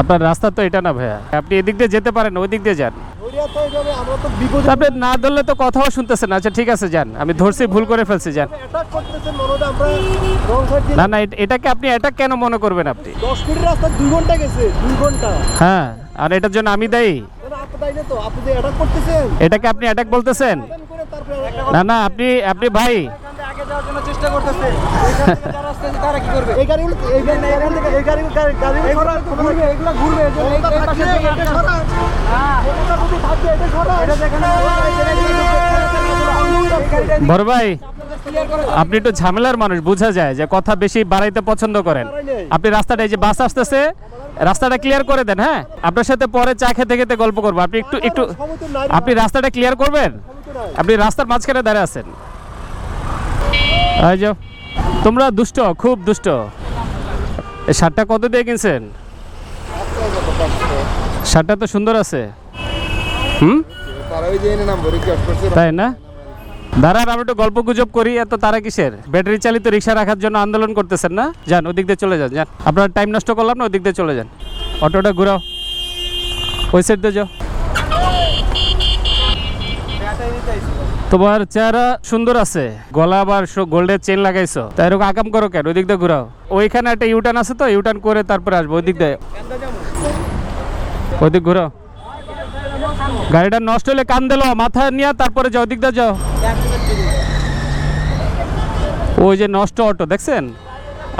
আপনার রাস্তা তো এটা না ভাইয়া। আপনি এদিক দিয়ে যেতে পারেন ওই দিক দিয়ে যান। আপনি না ধরলে তো কথাও শুনতেছেন আচ্ছা ঠিক আছে, যান। আমি ধরছি, ভুল করে ফেলছি, যান। অ্যাটাক না না এটাকে আপনি এটা কেন মনে করবেন আপনি? হ্যাঁ আর এটার জন্য আমি দায়ী। অ্যাটাক এটাকে আপনি অ্যাটাক বলতেছেন? না না, আপনি আপনি ভাই করতেছে। যারা তারা কি করবে এই গাড়িগুলো এই গাড়ি এখান থেকে এই গাড়ি গাড়ি গাড়ি ঘুরবে এগুলো ঘুরবে এই জন্য এই পাশে থেকে এটা সরা হ্যাঁ। এটা যদি থাকে এটা সরা এটা দেখেন বড় ভাই আপনি একটু ঝামেলার মানুষ বোঝা যায় যে কথা বেশি বাড়াইতে পছন্দ করেন। আপনি রাস্তাটা এই যে বাস আসতেছে রাস্তাটা ক্লিয়ার করে দেন হ্যাঁ? আপনার সাথে পরে চা খেতে খেতে গল্প করব। আপনি একটু একটু আপনি রাস্তাটা ক্লিয়ার করবেন? আপনি রাস্তার মাঝখানে দাঁড়িয়ে আছেন। এই যাও তোমরা দুষ্ট, খুব দুষ্ট। এই শার্টটা কত দিয়ে কিনছেন? শার্টটা তো সুন্দর আছে। হুম? তাই না? দাঁড়ান আমরা একটু গল্প গুজব করি, এত তারা কিসের? ব্যাটারি চালিত রিক্সা রাখার জন্য আন্দোলন করতেছেন না? যান, ওদিক দিয়ে চলে যান যান। আপনার টাইম নষ্ট করলাম না, ওদিক দিয়ে চলে যান। অটোটা ঘুরাও। ওই সাইড দিয়ে যাও। তোমার চেহারা সুন্দর আছে। গলা আবার গোল্ডের চেন লাগাইছো। তাই এরকম আকাম করো কেন? ওই দিক দিয়ে ঘুরাও। ওইখানে একটা ইউটার্ন আছে তো ইউটার্ন করে তারপরে আসব ওই দিক দিয়ে। ওই দিক ঘুরাও। গাড়িটা নষ্ট হলে কান দিলো মাথা নিয়ে তারপরে যাও দিক দিয়ে যাও। ওই যে নষ্ট অটো, দেখছেন?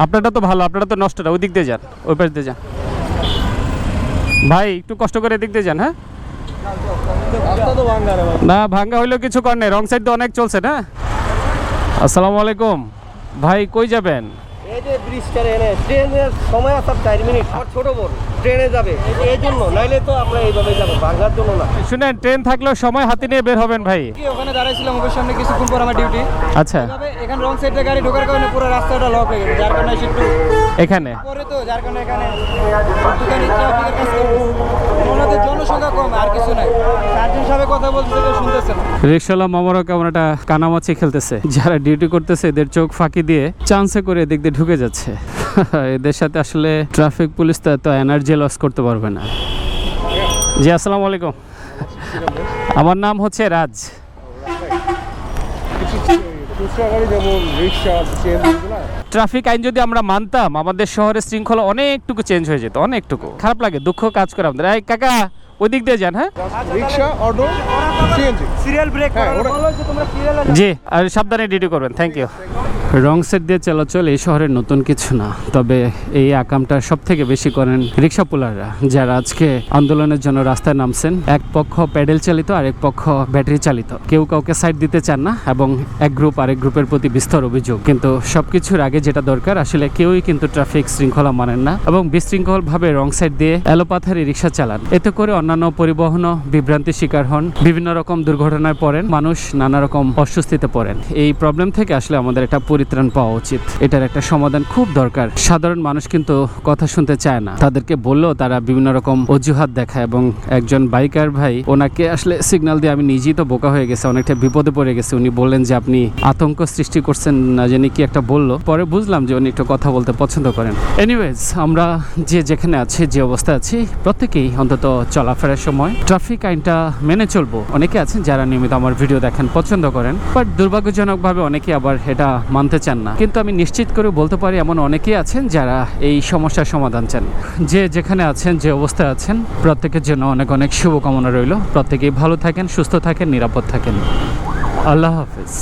আপনারটা তো ভালো, আপনারটা তো নষ্ট না ওই দিক দিয়ে যান, ওই পাশ দিয়ে যান। ভাই, একটু কষ্ট করে এদিক দিয়ে যান হ্যাঁ? না ভাঙ্গা হইলেও কিছু কর নেই রং সাইড তো অনেক চলছে না? আসসালামু আলাইকুম। ভাই কই যাবেন? এই যে ব্রিজটা এনে ট্রেনের সময় আছে চার মিনিট। আর ছোট বোন। ট্রেনে যাবে। এই জন্য নাইলে তো আমরা এইভাবে যাব ভাঙার জন্য না। শুনেন ট্রেন থাকলেও সময় হাতে নিয়ে বের হবেন ভাই। ওখানে দাঁড়াইছিলাম সামনে কিছুক্ষণ পর আমার ডিউটি আচ্ছা। এখানে রং সাইডে গাড়ি ঢোকার কারণে পুরো রাস্তাটা লক হয়ে গেছে যার কারণে একটু এখানে? পরে তো যার কারণে এখানে দোকানি ট্রাফিকের কাজ ওনাদের জনসংখ্যা কম আর কিছু নাই। চারজন কথা বলতেছে কেউ শুনতেছে না। রিক্সাওয়ালা মামারা কেমন একটা কানামাছি খেলতেছে। যারা ডিউটি করতেছে এদের চোখ ফাঁকি দিয়ে চান্সে করে এদিক দিয়ে ঢুকে যাচ্ছে। এদের সাথে আসলে ট্রাফিক পুলিশ তো এত এনার্জি লস করতে পারবে না। জি, আসসালামু আলাইকুম। আমার নাম হচ্ছে রাজ। ট্রাফিক আইন যদি আমরা মানতাম, আমাদের শহরের শৃঙ্খলা অনেকটুকু চেঞ্জ হয়ে যেত, অনেকটুকু। খারাপ লাগে, দুঃখ কাজ করে আমাদের। কাকা ওই দিক দিয়ে যান হ্যাঁ? রিক্সা অটো সিএনজি সিরিয়াল ব্রেক হ্যাঁ, ওরা- বলো যে তোমরা সিরিয়াল জি আর সাবধানে ডিউটি করবেন থ্যাংক ইউ রং সেট দিয়ে চলাচল এই শহরের নতুন কিছু না তবে এই আকামটা সব থেকে বেশি করেন রিক্সা পুলাররা যারা আজকে আন্দোলনের জন্য রাস্তায় নামছেন। এক পক্ষ প্যাডেল চালিত আর এক পক্ষ ব্যাটারি চালিত। কেউ কাউকে সাইড দিতে চান না এবং এক গ্রুপ আরেক গ্রুপের প্রতি বিস্তর অভিযোগ। কিন্তু সবকিছুর আগে যেটা দরকার আসলে কেউই কিন্তু ট্রাফিক শৃঙ্খলা মানেন না এবং বিশৃঙ্খল ভাবে রং সাইড দিয়ে এলোপাথারি রিক্সা চালান। এতে করে অন্যান্য পরিবহনও বিভ্রান্তির শিকার হন। বিভিন্ন রকম দুর্ঘটনায় পড়েন। মানুষ নানা রকম অস্বস্তিতে পড়েন। এই প্রবলেম থেকে আসলে আমাদের একটা পরিত্রাণ পাওয়া উচিত। এটার একটা সমাধান খুব দরকার। সাধারণ মানুষ কিন্তু কথা শুনতে চায় না। তাদেরকে বললেও তারা বিভিন্ন রকম অজুহাত দেখায় এবং একজন বাইকার ভাই ওনাকে আসলে সিগন্যাল দিয়ে আমি নিজেই তো বোকা হয়ে গেছে, অনেকটা বিপদে পড়ে গেছে। উনি বললেন যে, আপনি আতঙ্ক সৃষ্টি করছেন না জানি কি একটা বলল। পরে বুঝলাম যে, উনি একটু কথা বলতে পছন্দ করেন। এনিওয়েজ আমরা যে যেখানে আছি, যে অবস্থায় আছি, প্রত্যেকেই অন্তত চলাফেরার সময় ট্রাফিক আইনটা মেনে চলবো। অনেকে আছেন যারা নিয়মিত আমার ভিডিও দেখেন, পছন্দ করেন, বাট দুর্ভাগ্যজনকভাবে অনেকে আবার এটা মানতে চান না। কিন্তু আমি নিশ্চিত করে বলতে পারি, এমন অনেকেই আছেন যারা এই সমস্যার সমাধান চান। যে যেখানে আছেন, যে অবস্থায় আছেন, প্রত্যেকের জন্য অনেক অনেক শুভকামনা রইল। প্রত্যেকেই ভালো থাকেন, সুস্থ থাকেন, নিরাপদ থাকেন। আল্লাহ হাফিজ।